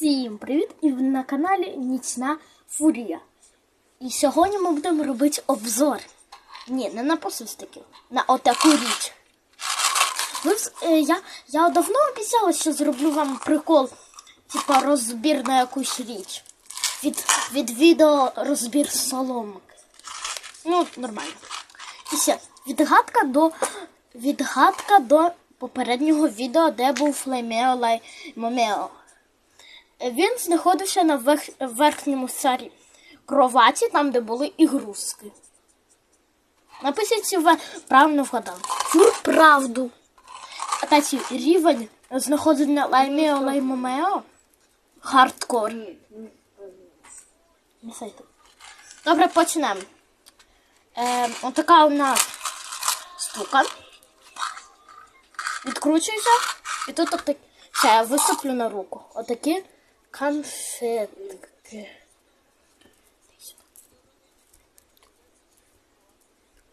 Всім привіт! І ви на каналі Нічна Фурія. І сьогодні ми будемо робити обзор. Ні, не на посистиків, на отаку річ. Ви, е, я, я давно обіцяла, що зроблю вам прикол, типа розбір на якусь річ. Від, від відео розбір соломок. Ну, нормально. І ще, відгадка до, відгадка до попереднього відео, де був Флемео Лай Момео. Він знаходився на верх, верхньому царі кроваті, там, де були ігрузки. Напишіть, чи ви правильно вгадали. Фур правду. А таці рівень знаходження Лаймео Лаймомео хардкор. Добре, почнемо. Е, отака у нас штука. Відкручується. І тут отак. Все, я висиплю на руку. Отакі конфетки.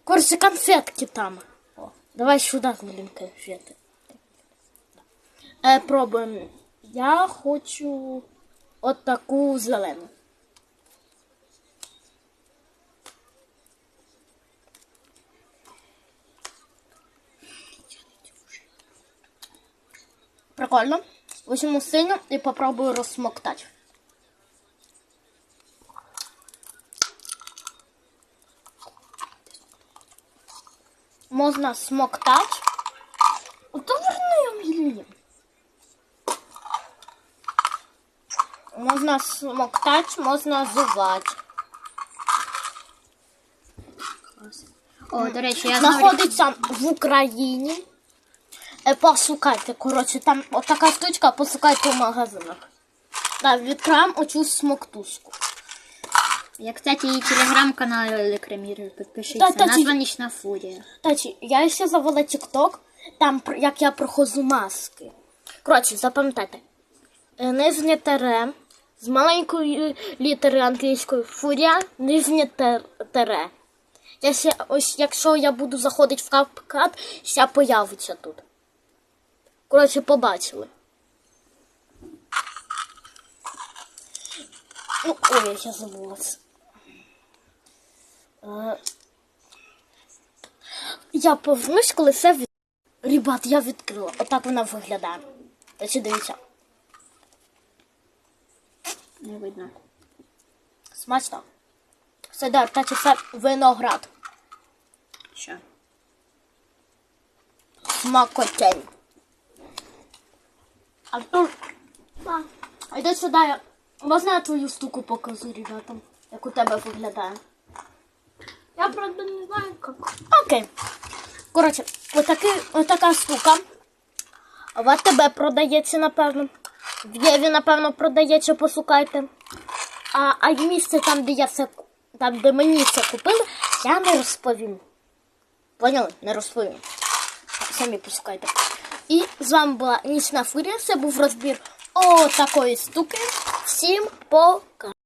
Короче, конфетки там. О, давай сюди змалюємо конфети. Е, пробуємо. Я хочу от таку зелену. Прикольно. Возьму синю і попробую. Ото верни мені. Можна смоктати, можна зувати. О, до речі, я. Знаходиться в Україні. Е, Пошукайте, коротше, там отака штучка, пошукайте в магазинах. Так, відкриваємо оцю смоктушку. Я, кстати, і телеграм-канал. Та, та, Назва Нічна Фурія. Таті, я ще завела TikTok, там як я проходжу маски. Коротше, запам'ятайте. Е, Нижнє тере з маленької літери англійської фурія, нижнє тере. Я ще, ось, якщо я буду заходити в капкат, ще появиться тут. Коротше, побачили. Ну, ой, я забула. це. Е, я повернусь, коли все від... Ребят, я відкрила. Отак вона виглядає. Та чи дивіться. Не видно. Смачно. Це да, та чи це виноград. Що? Смакотень. А тут... А, а йди сюди. Я... Можна я твою штуку покажу, ребятам, як у тебе виглядає? Я, правда, не знаю, як. Окей. Коротше, отаки, отака штука. В АТБ продається, напевно. В Єві, напевно, продається, пошукайте. А, а місце там, де я це, там, де мені це купили, я не розповім. Поняли? Не розповім. Самі пошукайте. І з вами була Нічна Фурія. Це був розбір о такої штуки. Всім пока.